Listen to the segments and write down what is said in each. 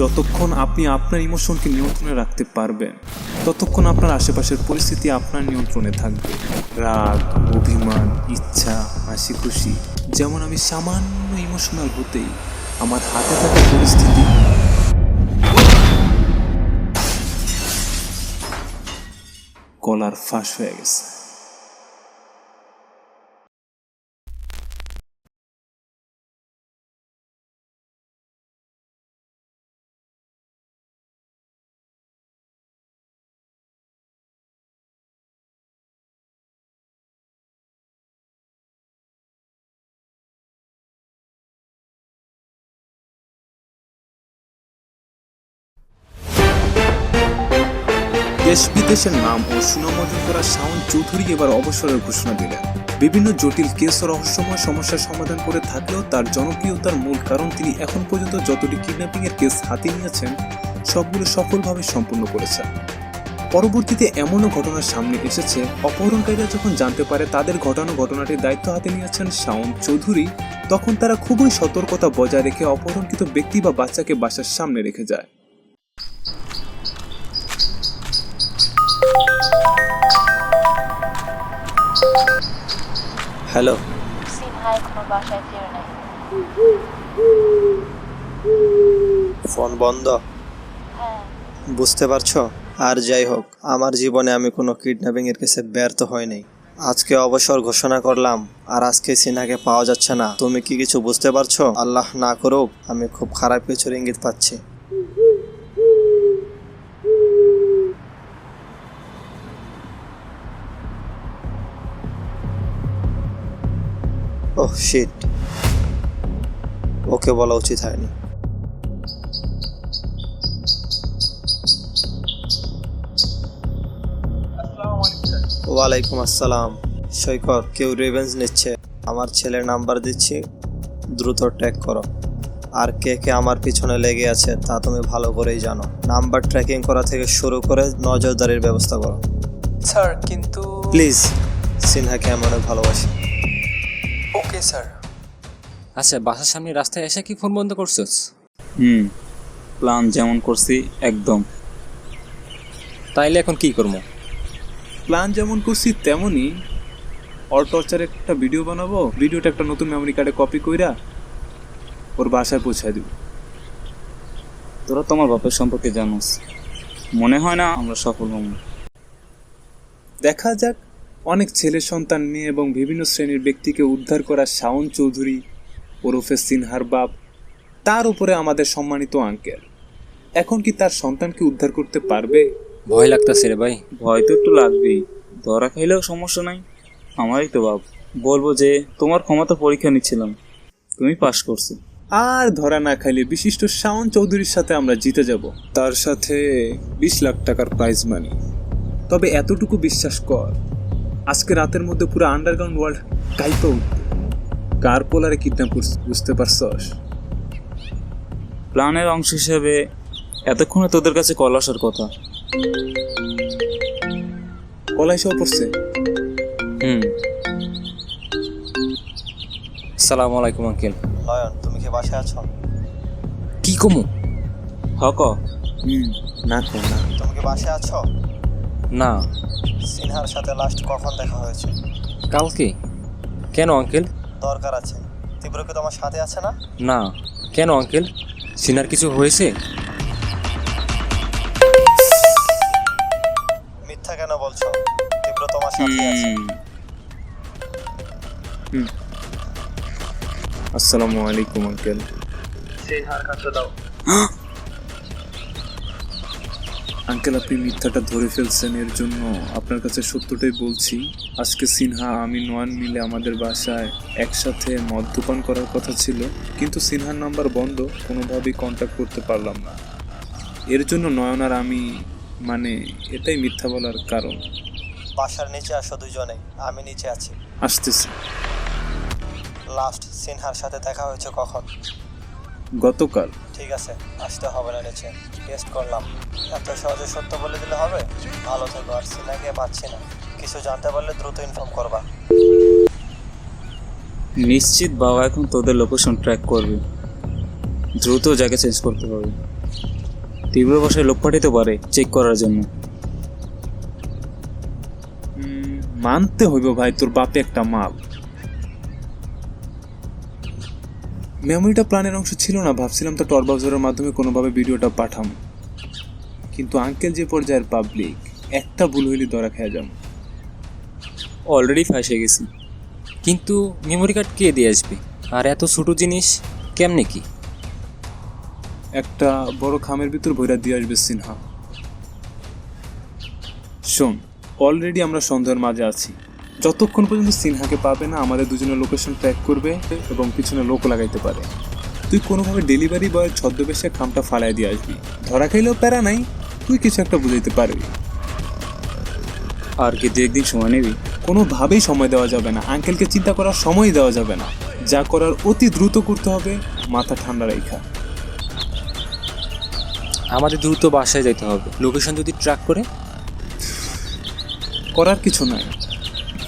যতক্ষণ আপনি আপনার ইমোশনকে নিয়ন্ত্রণে রাখতে পারবেন, ততক্ষণ আপনার আশেপাশের পরিস্থিতি আপনার নিয়ন্ত্রণে থাকবে। রাগ, অভিমান, ইচ্ছা হাসি খুশি যেমন আমি সামান্য ইমোশনাল হতেই আমার হাতে থাকা পরিস্থিতি। কলার ফাঁস হয়ে গেছে। দেশ বিদেশের নাম ও সুনাম অর্জন করা শাওন চৌধুরী এবার অবসরের ঘোষণা দিলেন। বিভিন্ন জটিল কেস রহস্যময় সমস্যার সমাধান করে থাকলেও তার জনপ্রিয়তার মূল কারণ তিনি এখন পর্যন্ত যতটি কিডন্যাপিং এর কেস হাতে নিয়েছেন, সবগুলো সফলভাবে সম্পূর্ণ করেছেন। পরবর্তীতে এমনও ঘটনা সামনে এসেছে, অপহরণকারীরা যখন জানতে পারে তাদের ঘটানো ঘটনাটির দায়িত্ব হাতে নিয়েছেন শাওন চৌধুরী, তখন তারা খুবই সতর্কতা বজায় রেখে অপহরণকৃত ব্যক্তি বা বাচ্চাকে বাসার সামনে রেখে যায়। হ্যালো। সিনহা এখনও বাসায় ফিরে নাই। ফোন বন্ধ? হ্যাঁ। বুঝতে পারছ? আর যাই হোক আমার জীবনে আমি কোনো কিডন্যাপিং এর কেসে ব্যর্থ হয়নি আজকে অবসর ঘোষণা করলাম আর আজকে সিনহাকে পাওয়া যাচ্ছে না। তুমি কি কিছু বুঝতে পারছ? আল্লাহ না করুক আমি খুব খারাপ কিছুর ইঙ্গিত পাচ্ছি। ওহ শিট ওকে বলা উচিত হয়নি। ওয়ালাইকুম আসসালাম। সৈকত কেউ রিভেঞ্জ নিচ্ছে। আমার ছেলের নাম্বার দিচ্ছি। দ্রুত ট্র্যাক করো। আর কে কে আমার পিছনে লেগে আছে তা তুমি ভালো করেই জানো। নাম্বার ট্র্যাকিং করা থেকে শুরু করে নজরদারির ব্যবস্থা করো। স্যার কিন্তু প্লিজ সিনহাকে আমি অনেক ভালোবাসি। ওকে স্যার আচ্ছা বাসার সামনে রাস্তায় এসে কি ফোন বন্ধ করছস? হুম প্ল্যান যেমন করছি একদম। তাইলে এখন কি করব প্ল্যান যেমন করছি তেমনই অল টর্চার একটা ভিডিও বানাবো। ভিডিওটা একটা নতুন মেমোরি কার্ডে কপি কইরা ওর বাসায় পৌঁছায় দিব। তোরা তোমার বাপের সম্পর্কে জানোস। মনে হয় না আমরা সফল হব। দেখা যাক অনেক ছেলে সন্তান মেয়ে এবং বিভিন্ন শ্রেণির ব্যক্তিকে উদ্ধার করা শাওন চৌধুরী ওরফে সিনহার বাপ তার উপরে আমাদের সম্মানিত আঙ্কেল। এখন কি তার সন্তানকে উদ্ধার করতে পারবে? ভয় লাগতাছে রে ভাই। ভয় তো একটু লাগবেই। ধরা খাইলেও সমস্যা নাই। আমারই তো বাপ। বলব যে তোমার ক্ষমতা পরীক্ষা নিচ্ছিলাম। তুমি পাশ করছ। আর ধরা না খাইলে বিশিষ্ট শাওন চৌধুরীর সাথে আমরা জিতে যাব। তার সাথে বিশ লাখ টাকার প্রাইজ মানি তবে এতটুকু বিশ্বাস কর আজকে রাতের মধ্যে পুরো আন্ডারগ্রাউন্ড ওয়ার্ল্ড কাইপা উঠবে কার পোলারে কিডন্যাপ করছে বুঝতে পারছস? প্ল্যানের অংশ হিসেবে এতক্ষণে তোদের কাছে কল আসার কথা। কলাই সহ পড়ছে? হুম। সালাম আলাইকুম আঙ্কেল। নয়ন তুমি কি বাসায় আছো? কি কমু? হক হুম না কর না। তুমি কি বাসায় আছো? না। সিনহার সাথে লাস্ট কখন দেখা হয়েছে? কালকে? কেন আঙ্কেল দরকার আছে। তীব্র কি তোমার সাথে আছে না? না। কেন আঙ্কেল সিনহার কিছু হয়েছে? মিথ্যা কেন বলছো? তীব্র তোমার সাথে আছে। আসসালামু আলাইকুম আঙ্কেল সিনহার কাছে দাও। আঙ্কেল আপনি মিথ্যাটা ধরে ফেলছেন এর জন্য আপনার কাছে সত্যটাই বলছি। আজকে সিনহা আমি নয়ন মিলে আমাদের বাসায় একসাথে মদ্যপান করার কথা ছিল কিন্তু সিনহার নাম্বার বন্ধ কোনোভাবেই কন্ট্যাক্ট করতে পারলাম না। এর জন্য নয়ন আর আমি মানে এটাই মিথ্যা বলার কারণ। বাসার নিচে আসো দুজনে আমি নিচে আছি। আসতেছি। লাস্ট সিনহার সাথে দেখা হয়েছে কখন? গতকাল। ঠিক আছে আসতে হবে না নিচে। টেস্ট করলাম। এত সহজে সত্য বলে দিলে হবে? ভালো থেকো আর সিনহাকে পাচ্ছি না। কিছু জানতে পারলে দ্রুত ইনফর্ম করবা। নিশ্চিত বাবা এখন তোদের লোকেশন ট্র্যাক করবে। দ্রুত জায়গা চেঞ্জ করতে হবে। তীব্র ভাষায় লোক পাঠাতে পারে চেক করার জন্য। মানতে হইব ভাই তোর বাপে একটা মাল। মেমোরিটা প্ল্যানের অংশ ছিল না ভাবছিলাম তো টর ব্রাউজারের মাধ্যমে কোনোভাবে ভিডিওটা পাঠাম। কিন্তু আঙ্কেল যে পর্যায়ের পাবলিক একটা ভুল হইলে ধরা খেয়ে যাম। অলরেডি ফাঁসে গেছি। কিন্তু মেমোরি কার্ড কে দিয়ে আসবে? আর এত ছোট জিনিস কেমনে কি? একটা বড় খামের ভিতর ভৈরা দিয়ে আসবে সিনহা। শোন অলরেডি আমরা সন্দেহের মাঝে আছি। যতক্ষণ পর্যন্ত সিনহাকে পাবে না আমাদের দুজনের লোকেশন ট্র্যাক করবে এবং পিছনে লোক লাগাইতে পারে। তুই কোনোভাবে ডেলিভারি বয়ের ছদ্মবেশে খামটা ফালাই দিয়ে আসবি। ধরা খাইলেও প্যারা নাই তুই কিছু একটা বুঝাইতে পারবি। আর কি দু একদিন সময় নেবি? কোনোভাবেই সময় দেওয়া যাবে না। আঙ্কেলকে চিন্তা করার সময় দেওয়া যাবে না। যা করার অতি দ্রুত করতে হবে মাথা ঠান্ডা রেখা আমাদের দ্রুত বাসায় যেতে হবে। লোকেশন যদি ট্র্যাক করে? করার কিছু নাই।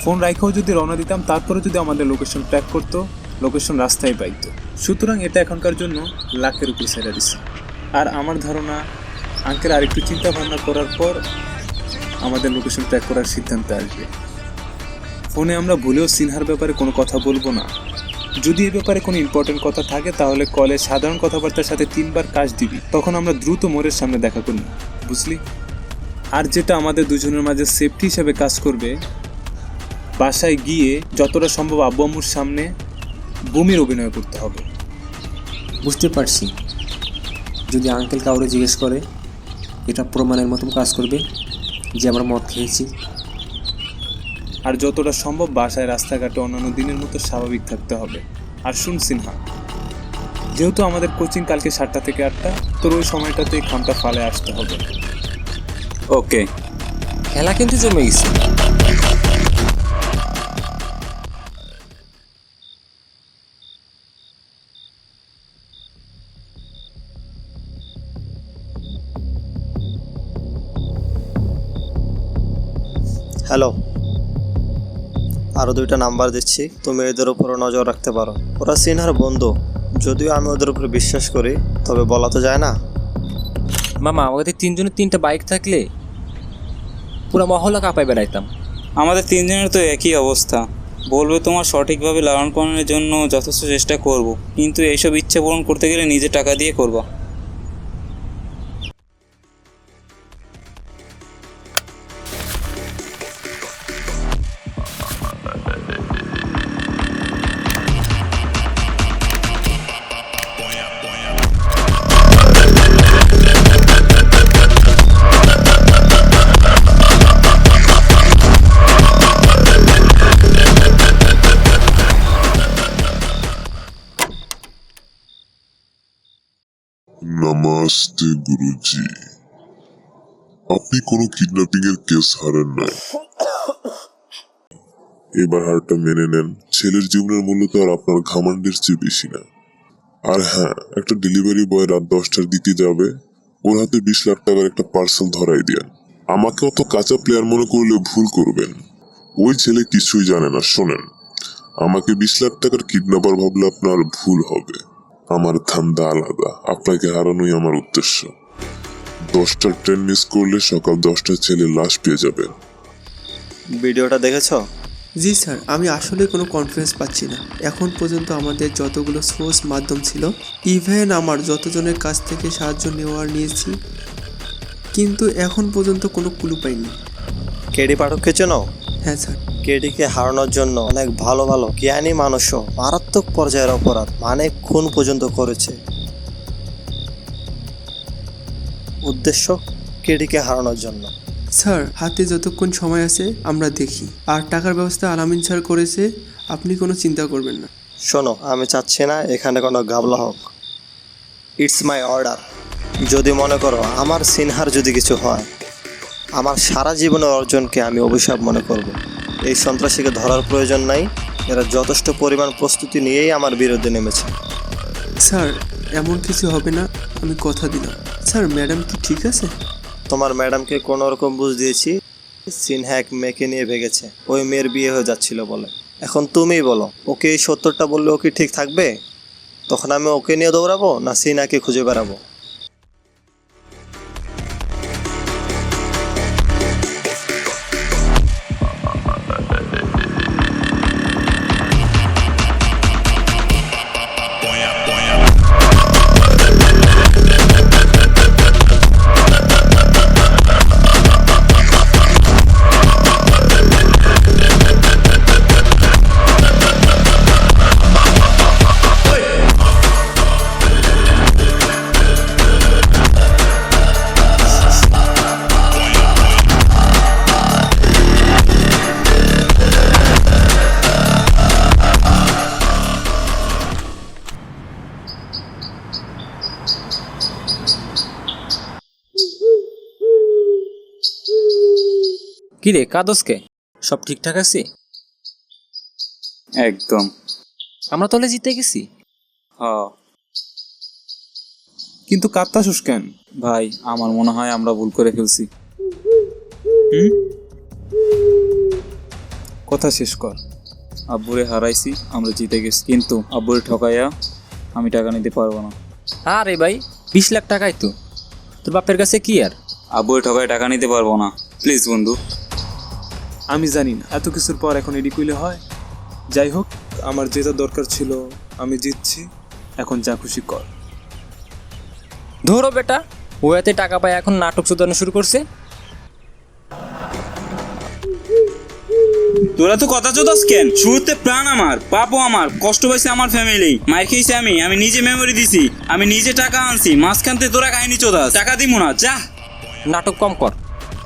ফোন রাইখেও যদি রওনা দিতাম তারপরে যদি আমাদের লোকেশন ট্র্যাক করতো লোকেশন রাস্তায় পাইতো। সুতরাং এটা এখনকার জন্য লাখের উপর ছেড়ে দিছে। আর আমার ধারণা আঙ্কেল আরেকটু চিন্তা ভাবনা করার পর আমাদের লোকেশন ট্র্যাক করার সিদ্ধান্তে আসবে। ফোনে আমরা ভুলেও সিনহার ব্যাপারে কোনো কথা বলব না। যদি এ ব্যাপারে কোনো ইম্পর্টেন্ট কথা থাকে, তাহলে কলে সাধারণ কথাবার্তার সাথে তিনবার কাজ দিবি। তখন আমরা দ্রুত মোড়ের সামনে দেখা করি বুঝলি? আর যেটা আমাদের দুজনের মাঝে সেফটি হিসাবে কাজ করবে বাসায় গিয়ে যতটা সম্ভব আব্বু আম্মুর সামনে বমির অভিনয় করতে হবে। বুঝতে পারছি। যদি আঙ্কেল কাউরে জিজ্ঞেস করে এটা প্রমাণের মতন কাজ করবে যে আমরা মদ খেয়েছি। আর যতটা সম্ভব বাসায় রাস্তাঘাটে অন্যান্য দিনের মতো স্বাভাবিক থাকতে হবে। আর শুন সিনহা যেহেতু আমাদের কোচিং কালকে সাতটা থেকে আটটা তোর ওই সময়টাতে খামটা ফালে আসতে হবে। ওকে খেলা কিন্তু জমে গেছে। হ্যালো। আরও দুইটা নাম্বার দিচ্ছি। তুমি এদের উপরও নজর রাখতে পারো। ওরা সিনহার বন্ধু। যদিও আমি ওদের উপরে বিশ্বাস করি তবে বলা তো যায় না। মামা আমাদের তিনজনের তিনটা বাইক থাকলে পুরো মহল্লা কাঁপায় বেড়াইতাম। আমাদের তিনজনের তো একই অবস্থা। বলবে তোমার সঠিকভাবে লালন পালনের জন্য যথেষ্ট চেষ্টা করব কিন্তু এইসব ইচ্ছা পূরণ করতে গেলে নিজে টাকা দিয়ে করবা। নমস্তে, গুরুজি। আপনি কোনো কিডন্যাপিং এর কেস হারেন নাই। এবার হারটা মেনে নেন। ছেলের জীবনের মূল্য তো আর আপনার ঘামান্ডের চেয়ে বেশি না। আর হ্যাঁ একটা ডেলিভারি বয় রাত দশটার দিকে যাবে। ওর হাতে বিশ লাখ টাকার একটা পার্সেল ধরাই দেন আমাকে অত কাঁচা প্লেয়ার মনে করলে ভুল করবেন। ওই ছেলে কিছুই জানে না, শোনেন। আমাকে বিশ লাখ টাকার কিডন্যাপার ভাবলে আপনার ভুল হবে। আমার ধান্দা আলাদা। আপনাকে হারানোই আমার উদ্দেশ্য। দশটার ট্রেন মিস করলে সকাল দশটায় ছেলে লাশ পেয়ে যাবেন ভিডিওটা দেখেছ? জি স্যার আমি আসলে কোনো কনফিডেন্স পাচ্ছি না। এখন পর্যন্ত আমাদের যতগুলো সোর্স মাধ্যম ছিল ইভেন আমার যতজনের কাছ থেকে সাহায্য নেওয়ার নিয়েছি কিন্তু এখন পর্যন্ত কোনো ক্লু পাইনি। কেডি পাঠককে চেনো? হ্যাঁ স্যার। কেডিকে হারানোর জন্য অনেক ভালো ভালো জ্ঞানী মানুষও মারাত্মক পর্যায়ের অপরাধ মানে খুন পর্যন্ত করেছে। উদ্দেশ্য কেডিকে হারানোর জন্য। স্যার হাতে যতক্ষণ সময় আছে আমরা দেখি। আর টাকার ব্যবস্থা আলামিন স্যার করেছে আপনি কোনো চিন্তা করবেন না। শোনো আমি চাচ্ছি না এখানে কোনো গাবলা হোক। ইটস মাই অর্ডার যদি মনে করো আমার সিনহার যদি কিছু হয় আমার সারা জীবনের অর্জনকে আমি অভিশাপ মনে করব। এই সন্ত্রাসীকে ধরার প্রয়োজন নাই। এরা যথেষ্ট পরিমাণ প্রস্তুতি নিয়েই আমার বিরুদ্ধে নেমেছে। স্যার এমন কিছু হবে না আমি কথা দিলাম। স্যার ম্যাডাম কি ঠিক আছে? তোমার ম্যাডামকে কোনো রকম বুঝ দিয়েছি সিনহা এক মেয়েকে নিয়ে ভেগেছে। ওই মেয়ের বিয়ে হয়ে যাচ্ছিল বলে। এখন তুমিই বলো ওকে এই সত্তরটা বললে ও কি ঠিক থাকবে? তখন আমি ওকে নিয়ে দৌড়াবো না সিনহাকে খুঁজে বেড়াবো? কিরে কাদসকে? সব ঠিকঠাক আছে? একদম। আমরা তলে জিতে গেছি? হ্যাঁ কিন্তু কাত্তাসুস কেন? ভাই আমার মনে হয় আমরা ভুল করে ফেলছি। কথা শেষ কর। আব্বুরে হারাইছি আমরা জিতে গেছি। কিন্তু আব্বুরে ঠকাইয়া আমি টাকা নিতে পারব না। আরে ভাই বিশ লাখ টাকাই তো। তোর বাপের কাছে কি আর? আব্বুরে ঠকায় টাকা নিতে পারব না। প্লিজ বন্ধু। আমি জানি না। এত কিছুর পর এখন এডি কইলে হয়? যাই হোক আমার যেটা দরকার ছিল আমি জিতছি। এখন যা খুশি কর। ধরো বেটা ও এতে টাকা পায় এখন নাটক শোধানো শুরু করছে। তোরা তো কথা চোদাস কেন? শুরুতে প্রাণ আমার পাপও আমার কষ্ট পাইছে আমার ফ্যামিলি মার খেয়েছে আমি আমি নিজে মেমোরি দিছি আমি নিজে টাকা আনছি মাঝখানতে তোরা কাহিনী চোদাস। টাকা দিব না যা। নাটক কম কর।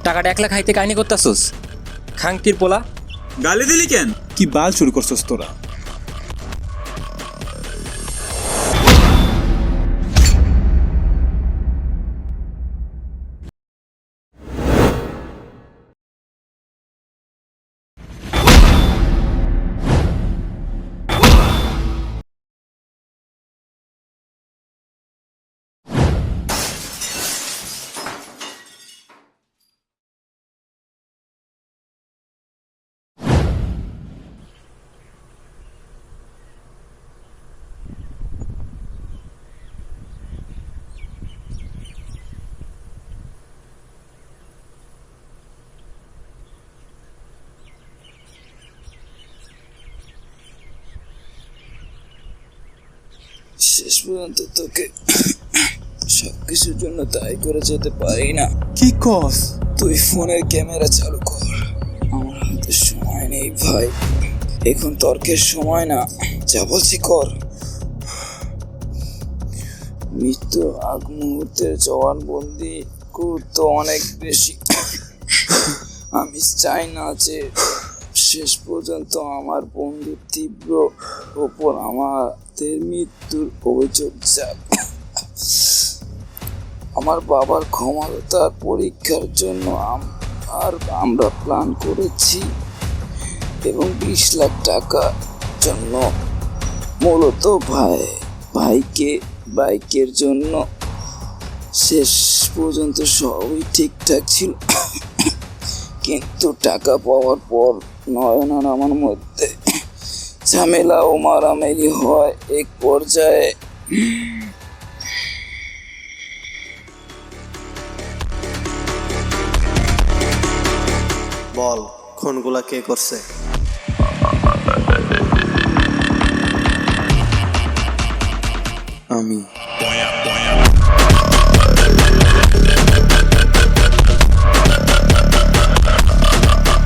টাকাটা একলা খাইতে কাহিনী করতাছস? খাংতির পোলা। গালি দিলি কেন? কি বাল শুরু করছস তোরা? শেষ পর্যন্ত তোকে সব কিছুর জন্য তাই করে যেতে পারি না। কি কস? তুই ফোনের ক্যামেরা চালু কর। আমার হাতে সময় নেই ভাই। এখন তর্কের সময় না। যা বলছি কর। মৃত্যুর আগ মুহূর্তের জবানবন্দি গুরুত্ব অনেক বেশি। আমি চাই না যে শেষ পর্যন্ত আমার বন্ধুর তীব্র ওপর আমাদের মৃত্যুর অভিযোগ যাক আমার বাবার ক্ষমতার পরীক্ষার জন্য আর আমরা প্ল্যান করেছি এবং বিশ লাখ টাকা জন্য। মূলত ভাই, ভাইকে বাইকের জন্য। শেষ পর্যন্ত সবই ঠিকঠাক ছিল। কিন্তু টাকা পাওয়ার পর নয়ন আর আমার মধ্যে ঝামেলা ও মারামারি হয় এক পর্যায়ে। বল খুনগুলা কে করছে?